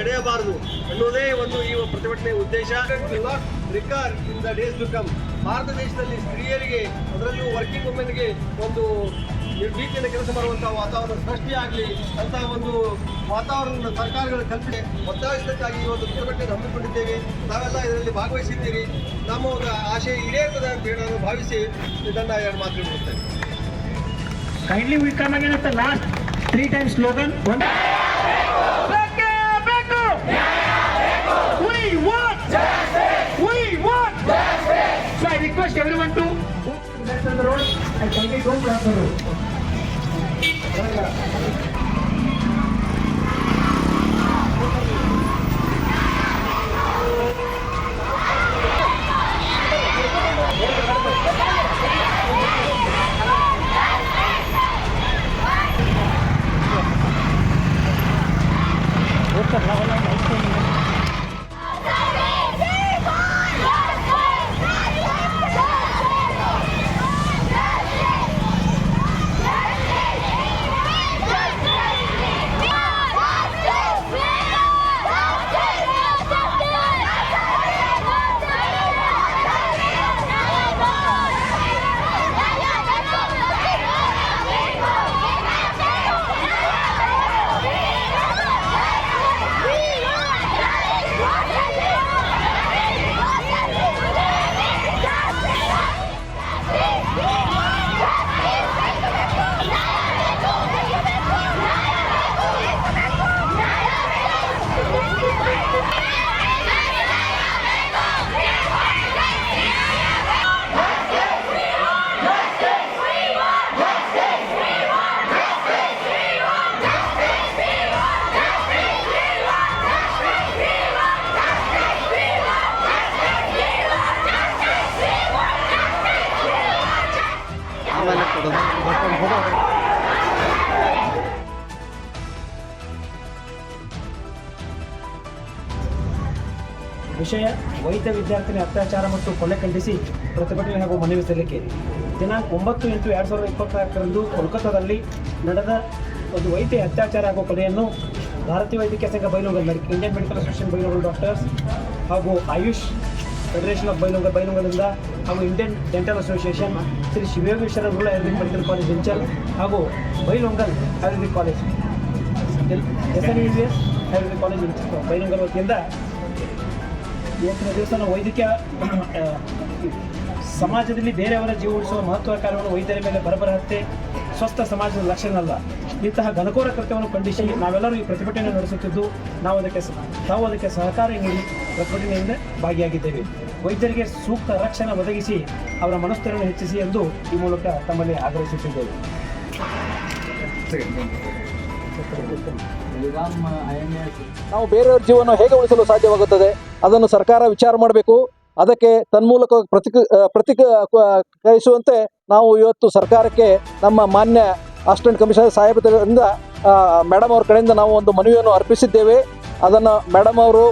ನಡೆಯಬಾರದು ಅನ್ನೋದೇ ಒಂದು ಈ ಪ್ರತಿಭಟನೆ ಉದ್ದೇಶ ರಿಕಾರ್ in the days to come Bharat ದೇಶದಲ್ಲಿ ಸ್ತ್ರೀಯರಿಗೆ, ಅದರಲ್ಲೂ ವರ್ಕಿಂಗ್ ವುಮೆನ್ಗೆ ಒಂದು ನಿರ್ಭೀತಿಯಿಂದ ಕೆಲಸ ಮಾಡುವಂತಹ ವಾತಾವರಣ ಸೃಷ್ಟಿಯಾಗಲಿ ಅಂತ ಒಂದು ವಾತಾವರಣ ಸರ್ಕಾರಗಳ ಕಲ್ಪಿಸಿ ಒತ್ತಾಯಿಸಿದಕ್ಕಾಗಿ ಈ ಒಂದು ಪ್ರತಿಭಟನೆ ಹಮ್ಮಿಕೊಂಡಿದ್ದೇವೆ ನಾವೆಲ್ಲ ಇದರಲ್ಲಿ ಭಾಗವಹಿಸಿದ್ದೀರಿ ನಮ್ಮ ಒಂದು ಆಶಯ ಈಡೇರ್ತದೆ ಅಂತ ಹೇಳಿ ನಾನು ಭಾವಿಸಿ ಇದನ್ನು ಎರಡು ಮಾತು kindly Kindly we last three times slogan. One. We want. Justice. We want. justice. So I request everyone to get on the road and kindly don't cross the road. ವಿಷಯ ವೈದ್ಯ ವಿದ್ಯಾರ್ಥಿನಿ ಅತ್ಯಾಚಾರ ಮತ್ತು ಕೊಲೆ ಖಂಡಿಸಿ ಪ್ರತಿಭಟನೆ ಹಾಗೂ ಮನವಿ ಸಲ್ಲಿಕೆ. ದಿನಾಂಕ ಒಂಬತ್ತು ಎಂಟು ಎರಡು ಸಾವಿರದ ಇಪ್ಪತ್ನಾಲ್ಕರಂದು ಕೋಲ್ಕತ್ತಾದಲ್ಲಿ ನಡೆದ ಒಂದು ವೈದ್ಯ ಅತ್ಯಾಚಾರ ಹಾಗೂ ಕೊಲೆಯನ್ನು ಭಾರತೀಯ ವೈದ್ಯಕೀಯ ಸಂಘ Bailhongal Indian Medical Association Bailhongal doctors ಹಾಗೂ ಆಯುಷ್ ಫೆಡರೇಷನ್ ಆಫ್ ಬೈಲುಂಗಲ್ ಬೈಲುಂಗಲಿಂದ ಹಾಗೂ Indian Dental Association Shri Shivayogeshwara rural ayurvedic medical college Inchal ಹಾಗೂ Bailhongal ayurvedic college. S N U S ayurvedic college Bailhongal ವತಿಯಿಂದ ಇವತ್ತಿನ ದಿವಸ ನಾವು ವೈದ್ಯಕೀಯ ಸಮಾಜದಲ್ಲಿ ಬೇರೆಯವರ ಜೀವ ಉಳಿಸುವ ಮಹತ್ವ ಕಾರ್ಯವನ್ನು ವೈದ್ಯರ ಮೇಲೆ ಬರಬರ ಹತ್ಯೆ, ಸ್ವಸ್ಥ ಸಮಾಜದ ಲಕ್ಷಣ ಅಲ್ಲ. ಇಂತಹ ಘನಕೋರ ಕೃತ್ಯವನ್ನು ಖಂಡಿಸಿ ನಾವೆಲ್ಲರೂ ಈ ಪ್ರತಿಭಟನೆ ನಡೆಸುತ್ತಿದ್ದು ನಾವು ಅದಕ್ಕೆ ತಾವು ಅದಕ್ಕೆ ಸಹಕಾರ ನೀಡಿ ಪ್ರತಿಭಟನೆಯಿಂದ ಭಾಗಿಯಾಗಿದ್ದೇವೆ. ವೈದ್ಯರಿಗೆ ಸೂಕ್ತ ರಕ್ಷಣೆ ಒದಗಿಸಿ ಅವರ ಮನಸ್ಥರನ್ನು ಹೆಚ್ಚಿಸಿ ಎಂದು ಈ ಮೂಲಕ ತಮ್ಮಲ್ಲಿ ಆಗ್ರಹಿಸುತ್ತಿದ್ದೇವೆ. ನಾವು ಬೇರೆಯವ್ರ ಜೀವನ ಹೇಗೆ ಉಳಿಸಲು ಸಾಧ್ಯವಾಗುತ್ತದೆ? ಅದನ್ನು ಸರ್ಕಾರ ವಿಚಾರ ಮಾಡಬೇಕು. ಅದಕ್ಕೆ ತನ್ಮೂಲಕ ಪ್ರತಿಕ ಪ್ರತಿಕ ಕರಿಸುವಂತೆ ನಾವು ಇವತ್ತು ಸರ್ಕಾರಕ್ಕೆ ನಮ್ಮ ಮಾನ್ಯ ಅಸಿಸ್ಟೆಂಟ್ ಕಮಿಷನರ್ ಸಾಹೇಬರಿಂದ ಮೇಡಮ್ ಅವ್ರ ಕಡೆಯಿಂದ ನಾವು ಒಂದು ಮನವಿಯನ್ನು ಅರ್ಪಿಸಿದ್ದೇವೆ. ಅದನ್ನು ಮೇಡಮ್ ಅವರು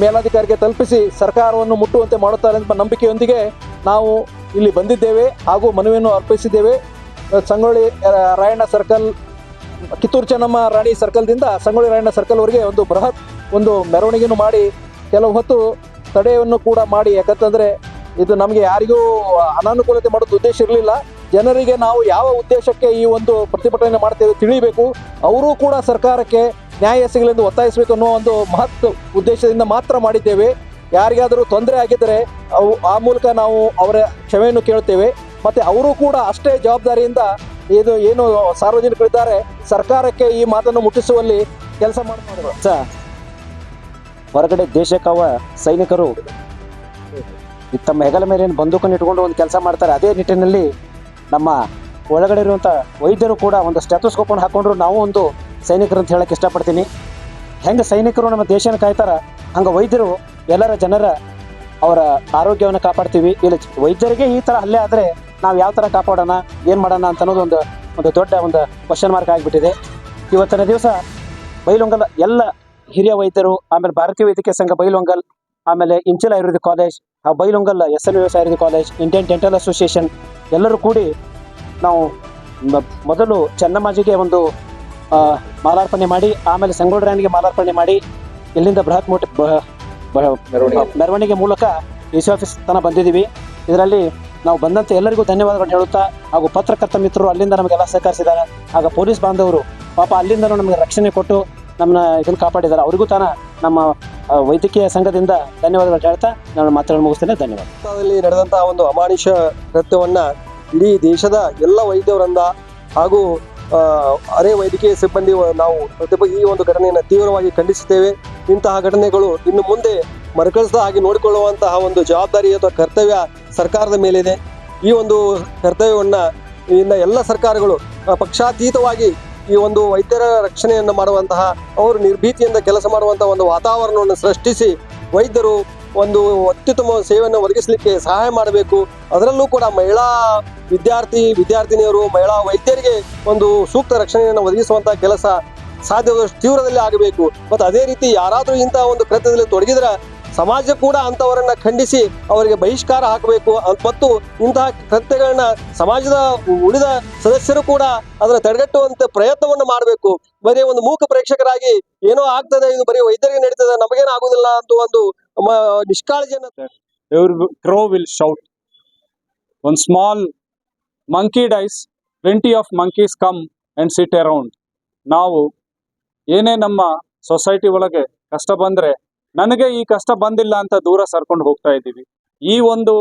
ಮೇಲಾಧಿಕಾರಿಗೆ ತಲುಪಿಸಿ ಸರ್ಕಾರವನ್ನು ಮುಟ್ಟುವಂತೆ ಮಾಡುತ್ತಾರೆ ಎಂಬ ನಂಬಿಕೆಯೊಂದಿಗೆ ನಾವು ಇಲ್ಲಿ ಬಂದಿದ್ದೇವೆ ಹಾಗೂ ಮನವಿಯನ್ನು ಅರ್ಪಿಸಿದ್ದೇವೆ. ಸಂಗೊಳ್ಳಿ ರಾಯಣ್ಣ ಸರ್ಕಲ್ ಕಿತ್ತೂರು ಚೆನ್ನಮ್ಮ ರಾಣಿ ಸರ್ಕಲ್ದಿಂದ ಸಂಗೊಳ್ಳಿ ರಾಯಣ್ಣ ಸರ್ಕಲ್ವರೆಗೆ ಒಂದು ಬೃಹತ್ ಒಂದು ಮೆರವಣಿಗೆಯನ್ನು ಮಾಡಿ ಕೆಲವು ಹೊತ್ತು ತಡೆಯನ್ನು ಕೂಡ ಮಾಡಿ. ಯಾಕಂತಂದರೆ ಇದು ನಮಗೆ ಯಾರಿಗೂ ಅನಾನುಕೂಲತೆ ಮಾಡೋದು ಉದ್ದೇಶ ಇರಲಿಲ್ಲ. ಜನರಿಗೆ ನಾವು ಯಾವ ಉದ್ದೇಶಕ್ಕೆ ಈ ಒಂದು ಪ್ರತಿಭಟನೆ ಮಾಡ್ತೇವೆ ತಿಳಿಬೇಕು. ಅವರೂ ಕೂಡ ಸರ್ಕಾರಕ್ಕೆ ನ್ಯಾಯ ಸಿಗಲೆಂದು ಒತ್ತಾಯಿಸಬೇಕು ಅನ್ನೋ ಒಂದು ಮಹತ್ ಉದ್ದೇಶದಿಂದ ಮಾತ್ರ ಮಾಡಿದ್ದೇವೆ. ಯಾರಿಗಾದರೂ ತೊಂದರೆ ಆಗಿದ್ದರೆ ಅವು ಆ ಮೂಲಕ ನಾವು ಅವರ ಕ್ಷಮೆಯನ್ನು ಕೇಳ್ತೇವೆ. ಮತ್ತು ಅವರು ಕೂಡ ಅಷ್ಟೇ ಜವಾಬ್ದಾರಿಯಿಂದ ಇದು ಏನು ಸಾರ್ವಜನಿಕರಿದ್ದಾರೆ, ಸರ್ಕಾರಕ್ಕೆ ಈ ಮಾತನ್ನು ಮುಟ್ಟಿಸುವಲ್ಲಿ ಕೆಲಸ ಮಾಡ್ತಾರೆ ಸ ಹೊರಗಡೆ ದೇಶಕ್ಕವ ಸೈನಿಕರು ತಮ್ಮ ಹೆಗಲ ಮೇಲೆ ಬಂದೂಕನ್ನು ಇಟ್ಕೊಂಡು ಒಂದು ಕೆಲಸ ಮಾಡ್ತಾರೆ, ಅದೇ ನಿಟ್ಟಿನಲ್ಲಿ ನಮ್ಮ ಒಳಗಡೆ ಇರುವಂಥ ವೈದ್ಯರು ಕೂಡ ಒಂದು ಸ್ಟೆಥೋಸ್ಕೋಪನ್ನು ಹಾಕೊಂಡ್ರು ನಾವು ಒಂದು ಸೈನಿಕರು ಅಂತ ಹೇಳಕ್ಕೆ ಇಷ್ಟಪಡ್ತೀನಿ. ಹೆಂಗೆ ಸೈನಿಕರು ನಮ್ಮ ದೇಶನ ಕಾಯ್ತಾರ, ಹಂಗೆ ವೈದ್ಯರು ಎಲ್ಲರ ಜನರ ಅವರ ಆರೋಗ್ಯವನ್ನು ಕಾಪಾಡ್ತೀವಿ. ಇಲ್ಲ, ವೈದ್ಯರಿಗೆ ಈ ಥರ ಹಲ್ಲೆ ಆದರೆ ನಾವು ಯಾವ ಥರ ಕಾಪಾಡೋಣ ಏನು ಮಾಡೋಣ ಅಂತ ಅನ್ನೋದು ಒಂದು ಒಂದು ದೊಡ್ಡ ಒಂದು ಕ್ವಶನ್ ಮಾರ್ಕ್ ಆಗಿಬಿಟ್ಟಿದೆ. ಇವತ್ತಿನ ದಿವಸ ಬೈಲೊಂಗಲ್ ಎಲ್ಲ ಹಿರಿಯ ವೈದ್ಯರು ಆಮೇಲೆ ಭಾರತೀಯ ವೈದ್ಯಕೀಯ ಸಂಘ ಬೈಲೊಂಗಲ್ ಆಮೇಲೆ ಇಂಚಲ ಆಯುರ್ವೇದಿಕ್ ಕಾಲೇಜ್ ಆ Bailhongal S N S ayurvedic college Indian Dental Association ಎಲ್ಲರೂ ಕೂಡಿ ನಾವು ಮೊದಲು ಚೆನ್ನಮ್ಮಾಜಿಗೆ ಒಂದು ಮಾಲಾರ್ಪಣೆ ಮಾಡಿ ಆಮೇಲೆ ಸಂಗೊಳ್ಳಿ ರಾಯನಿಗೆ ಮಾಲಾರ್ಪಣೆ ಮಾಡಿ ಇಲ್ಲಿಂದ ಬೃಹತ್ ಮೋಟ ಮೆರವಣಿಗೆ. ಮೂಲಕ ಡಿ ಸಿ ಆಫೀಸ್ ತನಕ ಬಂದಿದ್ದೀವಿ. ಇದರಲ್ಲಿ ನಾವು ಬಂದಂತ ಎಲ್ಲರಿಗೂ ಧನ್ಯವಾದಗಳು ಹೇಳುತ್ತಾ, ಹಾಗೂ ಪತ್ರಕರ್ತ ಮಿತ್ರರು ಅಲ್ಲಿಂದ ನಮಗೆಲ್ಲ ಸಹಕರಿಸಿದ್ದಾರೆ. ಆಗ ಪೊಲೀಸ್ ಬಾಂಧವರು ಪಾಪ ಅಲ್ಲಿಂದಲೂ ನಮಗೆ ರಕ್ಷಣೆ ಕೊಟ್ಟು ನಮ್ಮನ್ನ ಇದನ್ನು ಕಾಪಾಡಿದ್ದಾರೆ. ಅವರಿಗೂ ತಾನ ನಮ್ಮ ವೈದ್ಯಕೀಯ ಸಂಘದಿಂದ ಧನ್ಯವಾದಗಳು ಹೇಳ್ತಾ ನಾನು ಮಾತನ್ನು ಮುಗಿಸ್ತೇನೆ. ಧನ್ಯವಾದ ನಡೆದಂತಹ ಒಂದು ಅಮಾನುಷ ಕೃತ್ಯವನ್ನ ಇಡೀ ದೇಶದ ಎಲ್ಲ ವೈದ್ಯವರಂದ ಹಾಗೂ ಅರೆ ವೈದ್ಯಕೀಯ ಸಿಬ್ಬಂದಿ ನಾವು ಈ ಒಂದು ಘಟನೆಯನ್ನು ತೀವ್ರವಾಗಿ ಖಂಡಿಸುತ್ತೇವೆ. ಇಂತಹ ಘಟನೆಗಳು ಇನ್ನು ಮುಂದೆ ಮರುಕಳಿಸದ ಹಾಗೆ ನೋಡಿಕೊಳ್ಳುವಂತಹ ಒಂದು ಜವಾಬ್ದಾರಿ ಅಥವಾ ಕರ್ತವ್ಯ ಸರ್ಕಾರದ ಮೇಲಿದೆ. ಈ ಒಂದು ಕರ್ತವ್ಯವನ್ನ ಇನ್ನು ಎಲ್ಲ ಸರ್ಕಾರಗಳು ಪಕ್ಷಾತೀತವಾಗಿ ಈ ಒಂದು ವೈದ್ಯರ ರಕ್ಷಣೆಯನ್ನು ಮಾಡುವಂತಹ, ಅವರು ನಿರ್ಭೀತಿಯಿಂದ ಕೆಲಸ ಮಾಡುವಂತಹ ಒಂದು ವಾತಾವರಣವನ್ನು ಸೃಷ್ಟಿಸಿ ವೈದ್ಯರು ಒಂದು ಅತ್ಯುತ್ತಮ ಸೇವೆಯನ್ನು ಒದಗಿಸಲಿಕ್ಕೆ ಸಹಾಯ ಮಾಡಬೇಕು. ಅದರಲ್ಲೂ ಕೂಡ ಮಹಿಳಾ ವಿದ್ಯಾರ್ಥಿ, ವಿದ್ಯಾರ್ಥಿನಿಯರು, ಮಹಿಳಾ ವೈದ್ಯರಿಗೆ ಒಂದು ಸೂಕ್ತ ರಕ್ಷಣೆಯನ್ನು ಒದಗಿಸುವಂತಹ ಕೆಲಸ ಸಾಧ್ಯವಾದಷ್ಟು ತೀವ್ರದಲ್ಲಿ ಆಗಬೇಕು. ಮತ್ತು ಅದೇ ರೀತಿ ಯಾರಾದರೂ ಇಂತಹ ಒಂದು ಕೃತ್ಯದಲ್ಲಿ ತೊಡಗಿದ್ರೆ ಸಮಾಜ ಕೂಡ ಅಂಥವರನ್ನ ಖಂಡಿಸಿ ಅವರಿಗೆ ಬಹಿಷ್ಕಾರ ಹಾಕಬೇಕು. ಮತ್ತು ಇಂತಹ ಕೃತ್ಯಗಳನ್ನ ಸಮಾಜದ ಉಳಿದ ಸದಸ್ಯರು ಕೂಡ ಅದನ್ನು ತಡೆಗಟ್ಟುವಂತ ಪ್ರಯತ್ನವನ್ನು ಮಾಡಬೇಕು. ಬರೀ ಒಂದು ಮೂಕ ಪ್ರೇಕ್ಷಕರಾಗಿ ಏನೋ ಆಗ್ತದೆ, ಇದು ಬರೀ ವೈದ್ಯರಿಗೆ ನಡೀತದೆ, ನಮಗೇನು ಆಗುದಿಲ್ಲ ಅಂತ ಒಂದು ನಿಷ್ಕಾಳಜಿಯನ್ನು every crow will shout. One small monkey dies, plenty of monkeys come and sit around. ನಾವು ಏನೇ ನಮ್ಮ ಸೊಸೈಟಿ ಒಳಗೆ ಕಷ್ಟ ಬಂದ್ರೆ ನನಗೆ ಈ ಕಷ್ಟ ಬಂದಿಲ್ಲ ಅಂತ ದೂರ ಸರ್ಕೊಂಡು ಹೋಗ್ತಾ ಇದ್ದೀವಿ ಈ ಒಂದು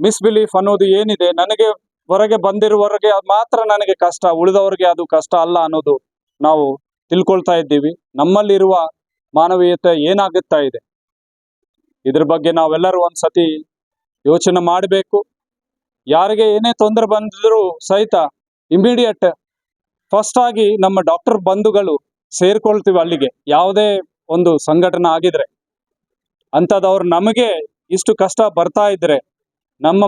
ಮಿಸ್ಬಿಲೀಫ್ ಅನ್ನೋದು ಏನಿದೆ ನನಗೆ ಹೊರಗೆ ಬಂದಿರುವವರೆಗೆ ಮಾತ್ರ ನನಗೆ ಕಷ್ಟ ಉಳಿದವರಿಗೆ ಅದು ಕಷ್ಟ ಅಲ್ಲ ಅನ್ನೋದು ನಾವು ತಿಳ್ಕೊಳ್ತಾ ಇದ್ದೀವಿ ನಮ್ಮಲ್ಲಿರುವ ಮಾನವೀಯತೆ ಏನಾಗುತ್ತಾ ಇದೆ? ಇದ್ರ ಬಗ್ಗೆ ನಾವೆಲ್ಲರೂ ಒಂದ್ಸತಿ ಯೋಚನೆ ಮಾಡಬೇಕು. ಯಾರಿಗೆ ಏನೇ ತೊಂದರೆ ಬಂದಿದ್ರು ಸಹಿತ ಇಮಿಡಿಯೇಟ್ ಫಸ್ಟ್ ಆಗಿ ನಮ್ಮ ಡಾಕ್ಟರ್ ಬಂಧುಗಳು ಸೇರ್ಕೊಳ್ತೀವಿ ಅಲ್ಲಿಗೆ. ಯಾವುದೇ ಒಂದು ಸಂಘಟನೆ ಆಗಿದ್ರೆ. ಅಂಥದ್ದವ್ರು ನಮಗೆ ಇಷ್ಟು ಕಷ್ಟ ಬರ್ತಾ ಇದ್ರೆ ನಮ್ಮ